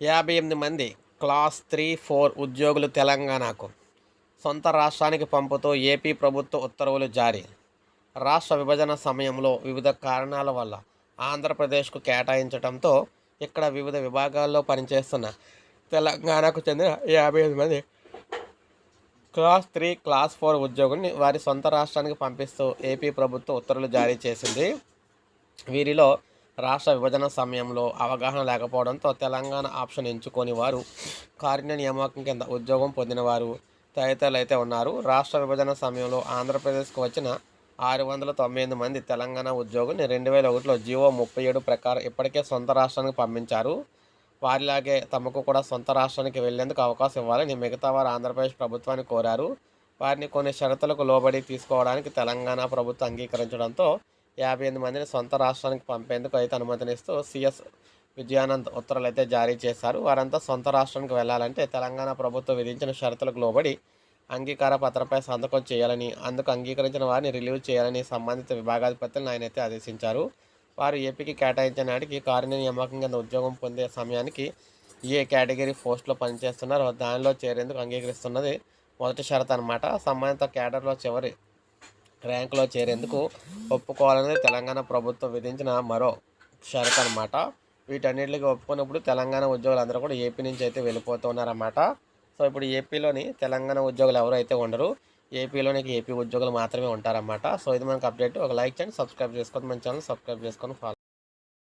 యాభై ఎనిమిది మంది క్లాస్ త్రీ ఫోర్ ఉద్యోగులు తెలంగాణకు సొంత రాష్ట్రానికి పంపుతూ ఏపీ ప్రభుత్వ ఉత్తర్వులు జారీ. రాష్ట్ర విభజన సమయంలో వివిధ కారణాల వల్ల ఆంధ్రప్రదేశ్కు కేటాయించడంతో ఇక్కడ వివిధ విభాగాల్లో పనిచేస్తున్న తెలంగాణకు చెందిన యాభై ఐదు మంది క్లాస్ త్రీ క్లాస్ ఫోర్ ఉద్యోగుల్ని వారి సొంత రాష్ట్రానికి పంపిస్తూ ఏపీ ప్రభుత్వం ఉత్తర్వులు జారీ చేసింది. వీరిలో రాష్ట్ర విభజన సమయంలో అవగాహన లేకపోవడంతో తెలంగాణ ఆప్షన్ ఎంచుకొని వారు కారుణ్య నియామకం కింద ఉద్యోగం పొందినవారు తదితరులు అయితే ఉన్నారు. రాష్ట్ర విభజన సమయంలో ఆంధ్రప్రదేశ్కు వచ్చిన ఆరు వందల తొంభై ఎనిమిది మంది తెలంగాణ ఉద్యోగుల్ని రెండు వేల ఒకటిలో జీవో ముప్పై ఏడు ప్రకారం ఇప్పటికే సొంత రాష్ట్రానికి పంపించారు. వారిలాగే తమకు కూడా సొంత రాష్ట్రానికి వెళ్ళేందుకు అవకాశం ఇవ్వాలని మిగతా వారు ఆంధ్రప్రదేశ్ ప్రభుత్వాన్ని కోరారు. వారిని కొన్ని షరతులకు లోబడి తీసుకోవడానికి తెలంగాణ ప్రభుత్వం అంగీకరించడంతో యాభై ఎనిమిది మందిని సొంత రాష్ట్రానికి పంపేందుకు అయితే అనుమతినిస్తూ సిఎస్ విజయానంద్ ఉత్తర్వులు అయితే జారీ చేశారు. వారంతా సొంత రాష్ట్రానికి వెళ్ళాలంటే తెలంగాణ ప్రభుత్వం విధించిన షరతులకు లోబడి అంగీకార పత్రంపై సంతకం చేయాలని అందుకు అంగీకరించిన వారిని రిలీవ్ చేయాలని సంబంధిత విభాగాధిపతులను ఆయన అయితే ఆదేశించారు. వారు ఏపీకి కేటాయించిన నాటికి కారుణ్య నియామకం కింద ఉద్యోగం పొందే సమయానికి ఏ కేటగిరీ పోస్టులో పనిచేస్తున్నారో దానిలో చేరేందుకు అంగీకరిస్తున్నది మొదటి షరతు అనమాట సంబంధిత కేడర్లో చివరి ర్యాంకులో చేరేందుకు ఒప్పుకోవాలనేది తెలంగాణ ప్రభుత్వం విధించిన మరో షరత్ అనమాట వీటన్నిటికి ఒప్పుకున్నప్పుడు తెలంగాణ ఉద్యోగులు అందరూ కూడా ఏపీ నుంచి అయితే వెళ్ళిపోతున్నారన్నమాట సో ఇప్పుడు ఏపీలోని తెలంగాణ ఉద్యోగులు ఎవరైతే ఉండరు ఏపీలోని ఏపీ ఉద్యోగులు మాత్రమే ఉంటారన్నమాట. సో ఇది మనకు అప్డేట్. ఒక లైక్ చేయండి సబ్స్క్రైబ్ చేసుకొని మన ఛానల్ సబ్స్క్రైబ్ చేసుకొని ఫాలో